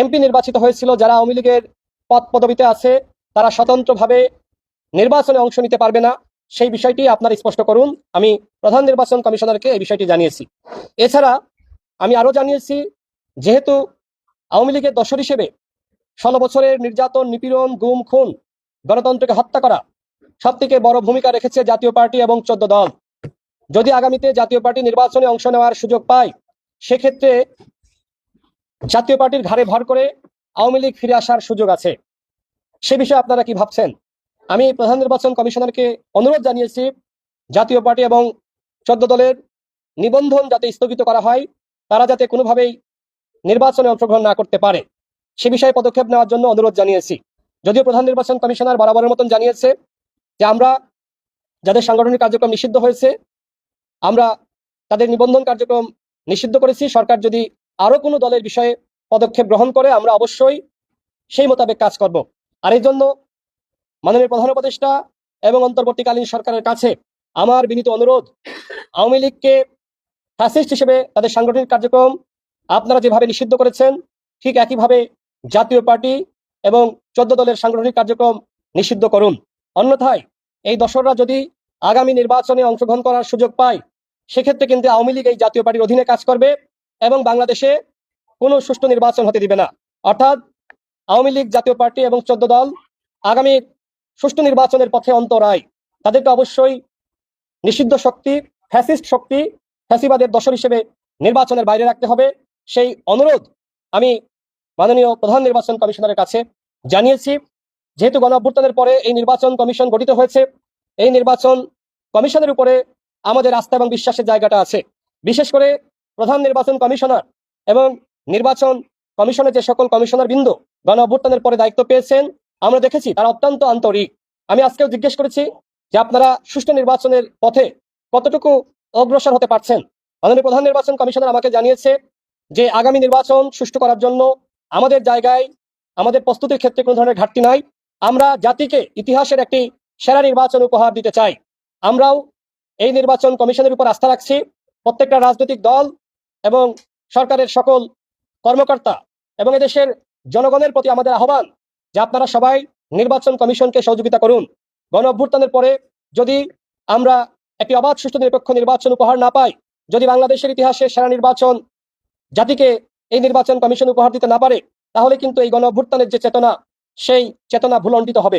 MP নির্বাচিত হয়েছিল, যারা আওয়ামী লীগের পদ পদবিতে আছে, তারা স্বতন্ত্রভাবে নির্বাচনে অংশ নিতে পারবে না। সেই বিষয়টি আপনারা স্পষ্ট করুন। আমি প্রধান নির্বাচন কমিশনারকে এই বিষয়টি জানিয়েছি। এছাড়া আমি আরও জানিয়েছি, যেহেতু আওয়ামী লীগের দশর হিসেবে ষোলো বছরের নির্যাতন, নিপীড়ন, গুম, খুন, গণতন্ত্রকে হত্যা করা সব থেকে বড় ভূমিকা রেখেছে জাতীয় পার্টি এবং চোদ্দ দল। যদি আগামীতে জাতীয় পার্টি নির্বাচনে অংশ নেওয়ার সুযোগ পায়, সেক্ষেত্রে জাতীয় পার্টির ঘাড়ে ভর করে আওয়ামী লীগ ফিরে আসার সুযোগ আছে। সে বিষয়ে আপনারা কি ভাবছেন? আমি প্রধান নির্বাচন কমিশনারকে অনুরোধ জানিয়েছি, জাতীয় পার্টি এবং চোদ্দ দলের নিবন্ধন যাতে স্থগিত করা হয়, তারা যাতে কোনোভাবেই নির্বাচনে অংশগ্রহণ না করতে পারে। সে বিষয়ে পদক্ষেপ নেওয়ার জন্য অনুরোধ জানিয়েছি। যদিও প্রধান নির্বাচন কমিশনার বরাবরের মতন জানিয়েছে যে আমরা যাদের সাংগঠনিক কার্যক্রম নিষিদ্ধ হয়েছে, আমরা তাদের নিবন্ধন কার্যক্রম নিষিদ্ধ করেছি। সরকার যদি আরও কোনো দলের বিষয়ে পদক্ষেপ গ্রহণ করে আমরা অবশ্যই সেই মোতাবেক কাজ করব। আর এই জন্য মাননীয় প্রধান উপদেষ্টা এবং অন্তর্বর্তীকালীন সরকারের কাছে আমার বিনীত অনুরোধ, আওয়ামী লীগকে ফ্যাসিস্ট হিসেবে তাদের সাংগঠনিক কার্যক্রম আপনারা যেভাবে নিষিদ্ধ করেছেন, ঠিক একইভাবে জাতীয় পার্টি এবং চোদ্দ দলের সাংগঠনিক কার্যক্রম নিষিদ্ধ করুন। অন্যথায় এই দশররা যদি আগামী নির্বাচনে অংশগ্রহণ করার সুযোগ পায়, সেক্ষেত্রে কিন্তু আওয়ামী লীগ এই জাতীয় পার্টির অধীনে কাজ করবে। এবং বাংলাদেশে কোনো সুষ্ঠু নির্বাচন হতে দিবে না। অর্থাৎ আওয়ামী লীগ জাতীয় পার্টি এবং চোদ্দ দল আগামী সুষ্ঠু নির্বাচনের পথে অন্তরায়। তাদেরকে অবশ্যই নিষিদ্ধ শক্তি, ফ্যাসিস্ট শক্তি, ফ্যাসিবাদের দশর হিসেবে নির্বাচনের বাইরে রাখতে হবে। সেই অনুরোধ আমি মাননীয় প্রধান নির্বাচন কমিশনারের কাছে জানিয়েছি। যেহেতু গণ অভ্যুত্থানের পরে এই নির্বাচন কমিশন গঠিত হয়েছে, এই নির্বাচন কমিশনের উপরে আমাদের আস্থা এবং বিশ্বাসের জায়গাটা আছে। বিশেষ করে প্রধান নির্বাচন কমিশনার এবং নির্বাচন কমিশনের যে সকল কমিশনার বৃন্দ গণ অভ্যুত্থানের পরে দায়িত্ব পেয়েছেন, আমরা দেখেছি তারা অত্যন্ত আন্তরিক। আমি আজকেও জিজ্ঞেস করেছি যে আপনারা সুষ্ঠু নির্বাচনের পথে কতটুকু অগ্রসর হতে পারছেন? মাননীয় প্রধান নির্বাচন কমিশনার আমাকে জানিয়েছে যে আগামী নির্বাচন সুষ্ঠু করার জন্য আমাদের জায়গায়, আমাদের প্রস্তুতির ক্ষেত্রে কোনো ধরনের ঘাটতি নাই। আমরা জাতিকে ইতিহাসের একটি সেরা নির্বাচন উপহার দিতে চাই। আমরাও এই নির্বাচন কমিশনের উপর আস্থা রাখছি। প্রত্যেকটা রাজনৈতিক দল এবং সরকারের সকল কর্মকর্তা এবং এদেশের জনগণের প্রতি আমাদের আহ্বান যে আপনারা সবাই নির্বাচন কমিশনকে সহযোগিতা করুন। গণ অভ্যুত্থানের পরে যদি আমরা একটি অবাধ সুষ্ঠু নিরপেক্ষ নির্বাচন উপহার না পাই, যদি বাংলাদেশের ইতিহাসে সেরা নির্বাচন জাতিকে এই নির্বাচন কমিশন উপহার দিতে না পারে, তাহলে কিন্তু এই গণ অভ্যুত্থানের যে চেতনা, সেই চেতনা ভুলণ্ডিত হবে।